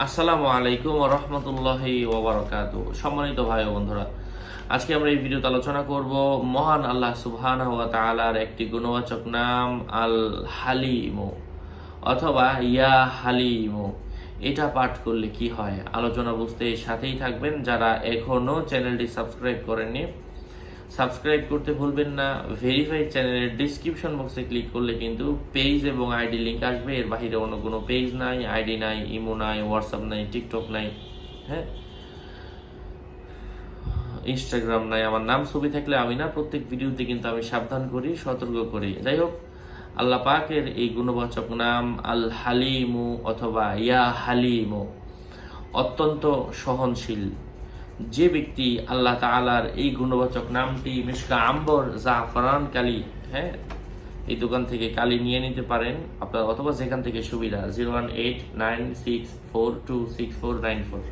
আসসালামু আলাইকুম রহমতুল্লাহি ওবরাকাতু সম্মানিত ভাই বন্ধুরা, আজকে আমরা এই ভিডিওতে আলোচনা করব মহান আল্লাহ সুবহানাহু ওয়া একটি গুণবাচক নাম আল হালিমু অথবা ইয়া হালিমু। এটা পাঠ করলে কি হয়? আলোচনা বুঝতে সাথেই থাকবেন। যারা এখনও চ্যানেলটি সাবস্ক্রাইব করেননি সাবস্ক্রাইব করতে ভুলবেন না। ভেরিফাইড চ্যানেলের ডিসক্রিপশন বক্সে ক্লিক করলে কিন্তু পেজ এবং আইডি লিঙ্ক আসবে। এর বাইরে অন্য কোনো পেজ নাই। আইডি নাই ইমো নাই হোয়াটসঅ্যাপ নাই টিকটক নাই। হ্যাঁ? ইনস্টাগ্রাম নাই। আমার নাম ছবি থাকলে আমি না, প্রত্যেক ভিডিওতে কিন্তু আমি সাবধান করি, সতর্ক করি। যাই হোক, আল্লাহ পাকের এই গুণবাচক নাম আল হালিমু অথবা ইয়া হালিমু অত্যন্ত সহনশীল। যে ব্যক্তি আল্লাহ তাআলার এই গুণবাচক নামটি মিশকা আম্বর জাফরান কালি হ্যাঁ এই দোকান থেকে কালি নিয়ে নিতে পারেন, আপনার অথবা যেখান থেকে সুবিধা, zero one eight nine six four two six four nine four.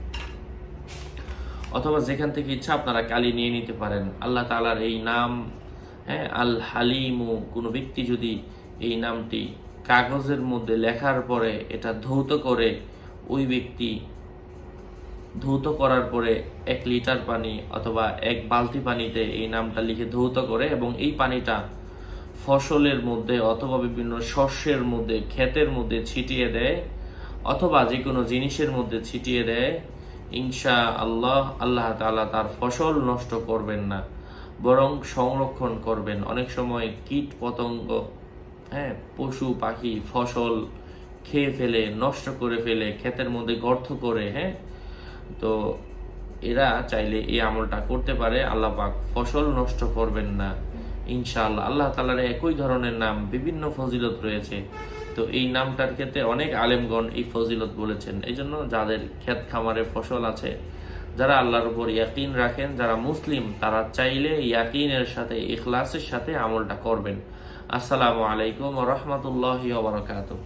অথবা যেখান থেকে ইচ্ছা আপনারা কালি নিয়ে নিতে পারেন। আল্লাহ তাআলার এই নাম হ্যাঁ আল হালিমু, কোনো ব্যক্তি যদি এই নামটি কাগজের মধ্যে লেখার পরে এটা ধৌত করে, ওই ব্যক্তি ধৌত করার পরে এক লিটার পানি অথবা এক বালতি পানিতে এই নামটা লিখে ধৌত করে এবং এই পানিটা ফসলের মধ্যে অথবা বিভিন্ন শস্যের মধ্যে, ক্ষেতের মধ্যে ছিটিয়ে দেয় অথবা যে কোনো জিনিসের মধ্যে ছিটিয়ে দেয়। ইনশা আল্লাহ আল্লাহ তাআলা তার ফসল নষ্ট করবেন না, বরং সংরক্ষণ করবেন। অনেক সময় কীট পতঙ্গ হ্যাঁ পশু, পাখি, ফসল খেয়ে ফেলে, নষ্ট করে ফেলে, ক্ষেতের মধ্যে গর্ত করে হ্যাঁ তো এরা চাইলে এই আমলটা করতে পারে। আল্লাহ পাক ফসল নষ্ট করবেন না। ইনশাআল্লাহ আল্লাহ তালার একই ধরনের নাম, বিভিন্ন ফজিলত রয়েছে। তো এই নামটার ক্ষেত্রে অনেক আলেমগণ এই ফজিলত বলেছেন। এই জন্য যাদের ক্ষেত খামারে ফসল আছে, যারা আল্লাহর উপর ইয়াকিন রাখেন, যারা মুসলিম, তারা চাইলে ইয়াকিনের সাথে, ইখলাসের সাথে আমলটা করবেন। আসসালামু আলাইকুম রহমতুল্লাহ বারকাতুহ।